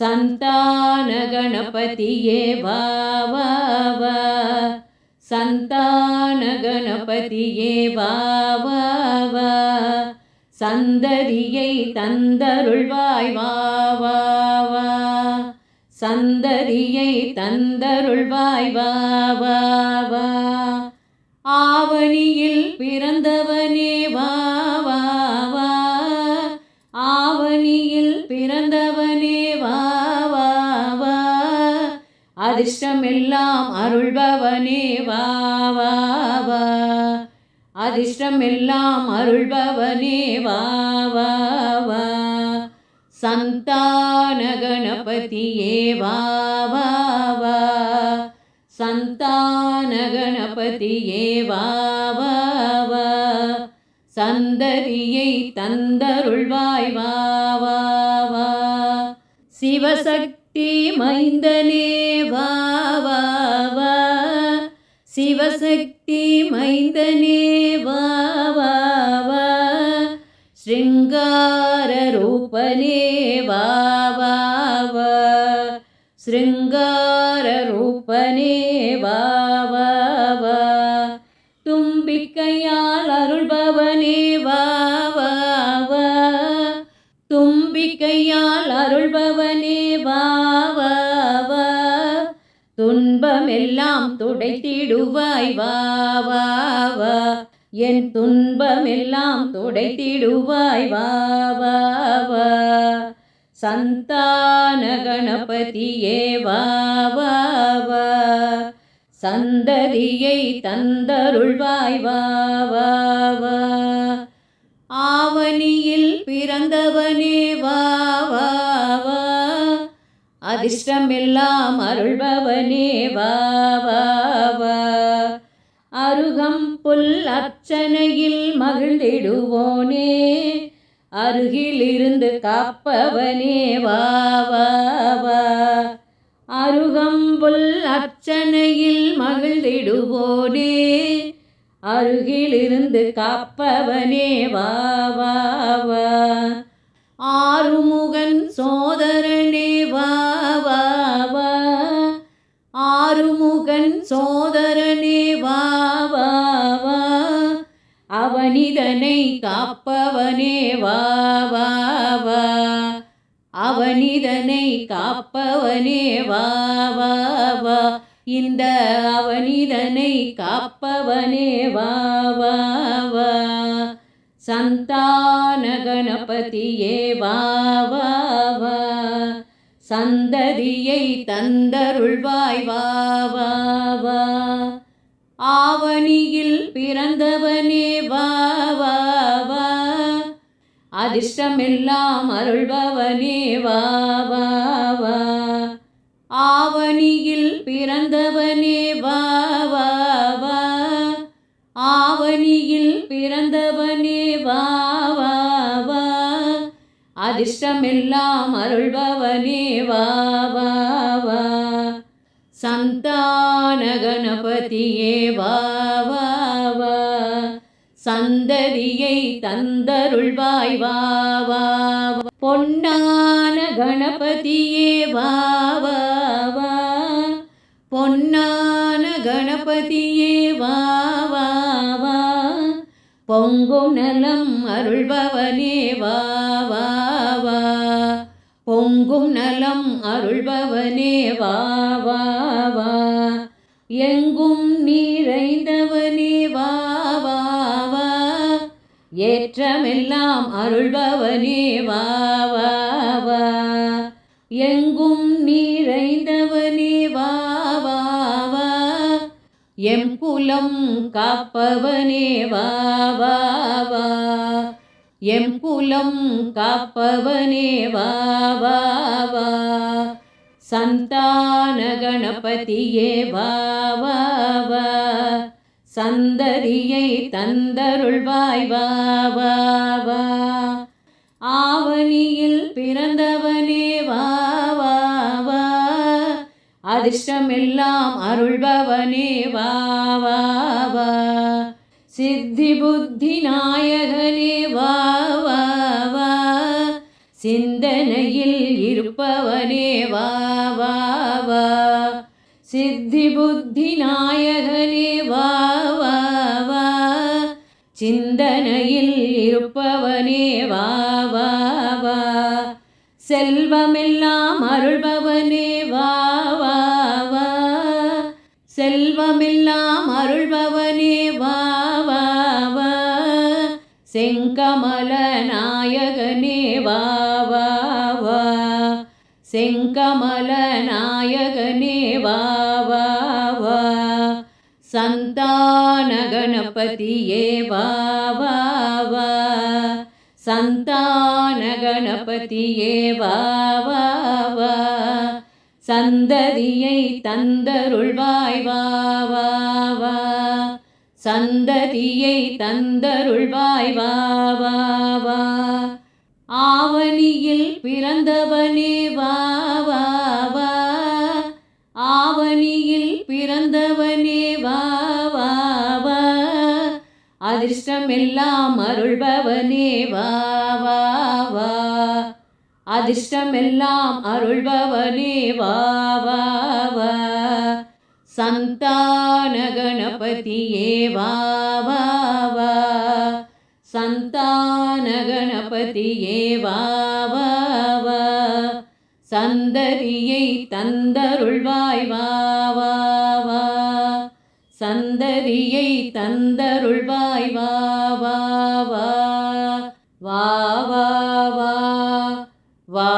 சந்தான கணபதியே வா வா. வா சந்தான சந்ததியை தந்தருள்வாய் வா வா வா. சந்ததியை தந்தருள்வாய் வா வா வா. ஆவணியில் பிறந்தவனே வா அதிர்ஷ்டமெல்லாம் அருள்பவனே வா வா வா. அதிர்ஷ்டமெல்லாம் அருள்பவனே வா வா வா. சந்தான கணபதியே வா வா வா. சந்தான கணபதியே வா வா வா. சந்ததியை தந்தருள்வாய் வா வா வா. சிவசக்தி மைந்தனே. சிவசக்தி மைந்தனே வாவா ஸ்ருங்கார ரூபனே வாவா ஸ்ருங்கார ரூபனே வாவா தும்பிக்கையால் அருள்பவனே வாவா தும்பிக்கையால் அருள்பவனே வாவா துன்பமெல்லாம் துடைத்திடுவாய் வா வா வா. என் துன்பமெல்லாம் துடைத்திடுவாய் வா வா வா. சந்தான கணபதியே வா வா வா. சந்ததியை தந்தருள்வாய் வா வா. அதிர்ஷ்டமெல்லாம் அருள்பவனே வா வா அருகம் புல் அர்ச்சனையில் மகிழ்ந்திடுவோனே அருகிலிருந்து காப்பவனே வா வா வா. அருகம்புல் அர்ச்சனையில் மகிழ்ந்திடுவோனே அருகிலிருந்து காப்பவனே வா வா வா. ஆறுமுகன் சோதரனே அவனிதனை காப்பவனே வா வா வா. இந்த அவனிதனை காப்பவனே வா வா வா. சந்தான கணபதியே வா வா வா. சந்ததியை தந்தருள்வாய் வா வா வா. ஆவணியில் பிறந்தவனே வா வா. அதிர்ஷ்டமெல்லாம் அருள்பவனே வா வா ஆவணியில் பிறந்தவனே வா வா ஆவணியில் பிறந்தவனே வா வா வா. அதிர்ஷ்டமெல்லாம் அருள்பவனே வா வா சந்தான கணபதியே வா வா. சந்ததியை தந்தருள்வாய் வா பொன்னான கணபதியே வா பொன்னான கணபதியே வா வா பொங்கும் நலம் அருள்பவனே வா பொங்கும் நலம் அருள்பவனே வா எங் ஏற்றமெல்லாம் அருள்பவனே வா வா எங்கும் நிறைந்தவனே வா வா எம் குலம் காப்பவனே வா வா எம் குலம் காப்பவனே வா வா சந்தான கணபதியே வா வா. சந்ததியை தந்தருள்வாய் வா வா வா. ஆவணியில் பிறந்தவனே வா வா வா. அதிர்ஷ்டமெல்லாம் அருள்பவனே வா வா சித்தி புத்தி நாயகனே வா வா சிந்தனையில் இருப்பவனே வா வா சித்தி புத்தி நாயகனே வா வா. சிந்தனையில் இருப்பவனே வா செல்வமெல்லாம் அருள்பவனே வா வா வா. செல்வமெல்லாம் அருள்பவனே வா வா வா. செங்கமல நாயகனே வா வா வா. செங்கமல நாயகனே வா வா வா. சந்தான கணபதியே வா வா வா. சந்தானகணபதியே வா வா சந்ததியை தந்தருள்வாய் வா வா. சந்ததியை தந்தருள்வாய் வா வா வா. ஆவணியில் பிறந்தவனே அதிர்ஷ்டமெல்லாம் அருள்பவனே வா வா வா. அதிர்ஷ்டமெல்லாம் அருள்பவனே வா வா வா. சந்தான கணபதியே வா வா வா. சந்தான கணபதியே வா வா வா. சந்ததியை தந்தருள்வாய் வா வா. சந்ததியை தந்தருள்வாய் வா வா வா வா வா வா வா